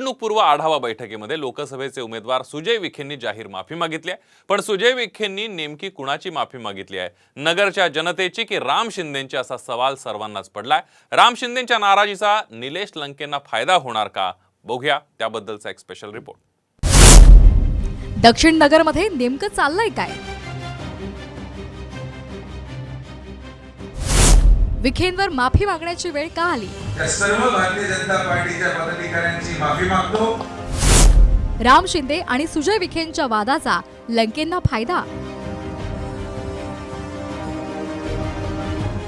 निवडणूकपूर्व आढावा बैठकीमध्ये लोकसभेचे उमेदवार सुजय विखेंनी जाहीर माफी मागितली आहे. पण सुजय विखेंनी नेमकी कुणाची माफी मागितली आहे? नगरच्या जनतेची की राम शिंदेंची असा सवाल सर्वांनाच पडलाय. राम शिंदेंच्या नाराजीचा निलेश लंकेंना फायदा होणार का? बघूया. त्याबद्दलचा एक स्पेशल रिपोर्ट दक्षिण नगरमध्ये नेमकं चाललंय काय? विखेंवर माफी मागण्याची वेळ का आली? त्या सर्व भारतीय जनता पार्टीच्या पदाधिकाऱ्यांची माफी मागतो. राम शिंदे आणि सुजय विखेंच्या वादाचा लंकेंना फायदा?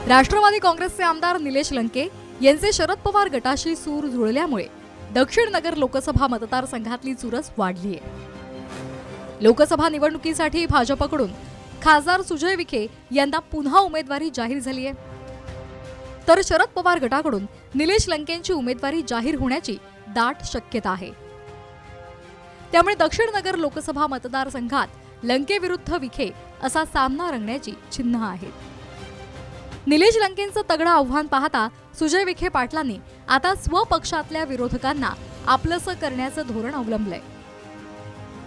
राष्ट्रवादी काँग्रेसचे आमदार निलेश लंके यांचे शरद पवार गटाशी सूर जुळल्यामुळे दक्षिण नगर लोकसभा मतदारसंघातली चुरस वाढलीय. लोकसभा निवडणुकीसाठी भाजपकडून खासदार सुजय विखे यांना पुन्हा उमेदवारी जाहीर झाली आहे तर शरद पवार गटाकडून निलेश लंकेंची उमेदवारी जाहीर होण्याची दाट शक्यता आहे. त्यामुळे दक्षिण नगर लोकसभा मतदारसंघात लंकेविरुद्ध विखे असा सामना रंगण्याची चिन्ह आहेत निलेश लंकेंचं तगडं आव्हान पाहता सुजय विखे पाटलांनी आता स्वपक्षातल्या विरोधकांना आपलंसं करण्याचं धोरण अवलंबलंय.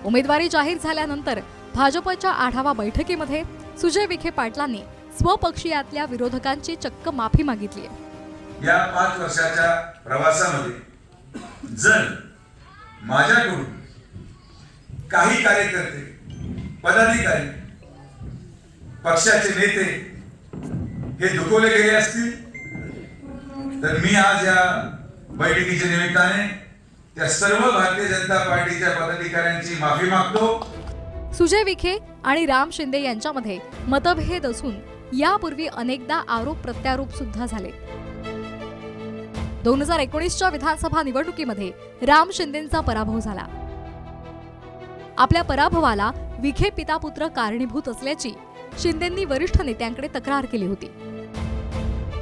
उमेदवारी जाहीर झाल्यानंतर भाजपच्या आढावा बैठकीमध्ये सुजय विखे पाटलांनी स्वपक्षीयातल्या विरोधकांची चक्क माफी मागितली आहे. या पाच वर्षाच्या प्रवासामध्ये जर माझ्याकडून काही कार्यकर्ते पदाधिकारी पक्षाचे नेते हे दुखवले गेले असतील तर मी आज या बैठकीच्या निमित्ताने त्या सर्व भारतीय जनता पार्टीच्या पदाधिकाऱ्यांची माफी मागतो. सुजय विखे आणि राम शिंदे यांच्यामध्ये मतभेद असून यापूर्वी अनेकदा आरोप प्रत्यारोप सुद्धा झाले. दोन हजार एकोणीसच्या विधानसभा निवडणुकीमध्ये राम शिंदेचा पराभव झाला. आपल्या पराभवाला विखे पितापुत्र कारणीभूत असल्याची शिंदेंनी वरिष्ठ नेत्यांकडे तक्रार केली होती.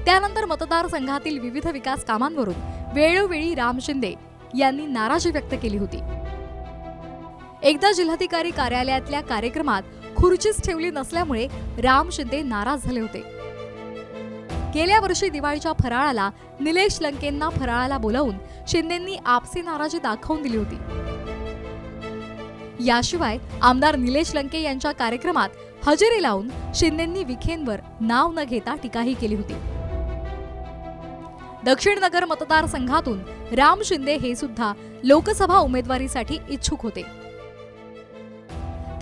त्यानंतर मतदारसंघातील विविध विकास कामांवरून वेळोवेळी राम शिंदे यांनी नाराजी व्यक्त केली होती. एकदा जिल्हाधिकारी कार्यालयातल्या कार्यक्रमात खुर्चीच ठेवली नसल्यामुळे राम शिंदे नाराज झाले होते. गेल्या वर्षी दिवाळीच्या फराळाला निलेश लंकेंना फराळाला बोलावून शिंदेंनी आपसी नाराजी दाखवून दिली होती. याशिवाय आमदार निलेश लंके यांच्या कार्यक्रमात हजेरी लावून शिंदेंनी विखेंवर नाव न घेता टीकाही केली होती. दक्षिण नगर मतदारसंघातून राम शिंदे हे सुद्धा लोकसभा उमेदवारीसाठी इच्छुक होते.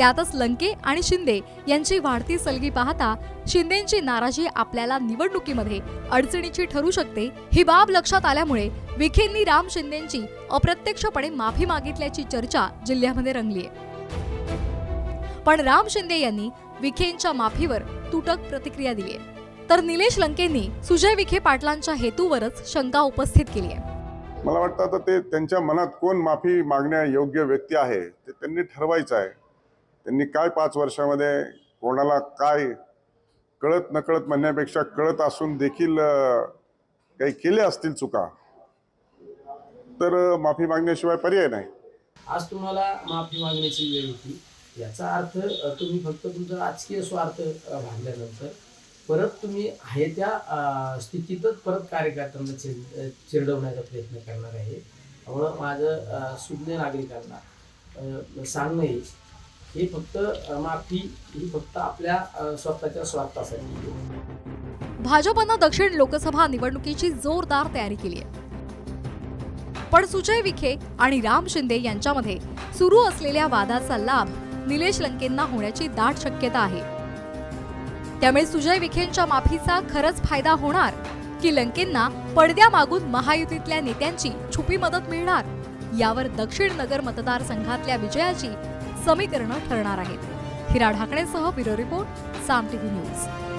त्यातच लंके आणि शिंदे यांची वाढती सलगी पाहता शिंदेची नाराजी आपल्याला निवडणुकीमध्ये अडचणीची ठरू शकते ही बाब लक्षात आल्यामुळे विखेंनी राम शिंदेची अप्रत्यक्षपणे माफी मागितल्याची चर्चा जिल्ह्यामध्ये रंगली आहे पण राम शिंदे यांनी विखेंच्या माफीवर तुटक प्रतिक्रिया दिली आहे तर निलेश लंकेंनी सुजय विखे पाटलांच्या हेतूवरच शंका उपस्थित केली आहे मला वाटतं आता ते त्यांच्या मनात कोण माफी मागण्या योग्य व्यक्ती आहे ते त्यांनी ठरवायचं आहे. त्यांनी काय पाच वर्षामध्ये कोणाला काय कळत नकळत म्हणण्यापेक्षा कळत असून देखील काही केले असतील चुका तर माफी मागण्याशिवाय पर्याय नाही. आज तुम्हाला माफी मागण्याची वेळ होती. याचा अर्थ तुम्ही फक्त तुमचा राजकीय स्वार्थ अ, भागल्यानंतर परत तुम्ही आहे त्या स्थितीतच परत कार्यकर्त्यांना चिर चिरडवण्याचा प्रयत्न करणार आहे. त्यामुळं माझं सुज्ञ नागरिकांना सांगणं हे फक्त माफी ही फक्त आपल्या स्वतःच्या स्वार्थासाठी. भाजपनं दक्षिण लोकसभा निवडणुकीची जोरदार तयारी केली आहे. पण सुजय विखे आणि राम शिंदे यांच्यामध्ये सुरू असलेल्या वादाचा लाभ निलेश लंकेंना होण्याची दाट शक्यता आहे. त्यामुळे सुजय विखेंच्या माफीचा खरंच फायदा होणार की लंकेंना पडद्यामागून महायुतीतल्या नेत्यांची छुपी मदत मिळणार? यावर दक्षिण नगर मतदारसंघातल्या विजयाची समीकरणं ठरणार आहेत. Hira ढाकणेसह bureau report Saam TV news.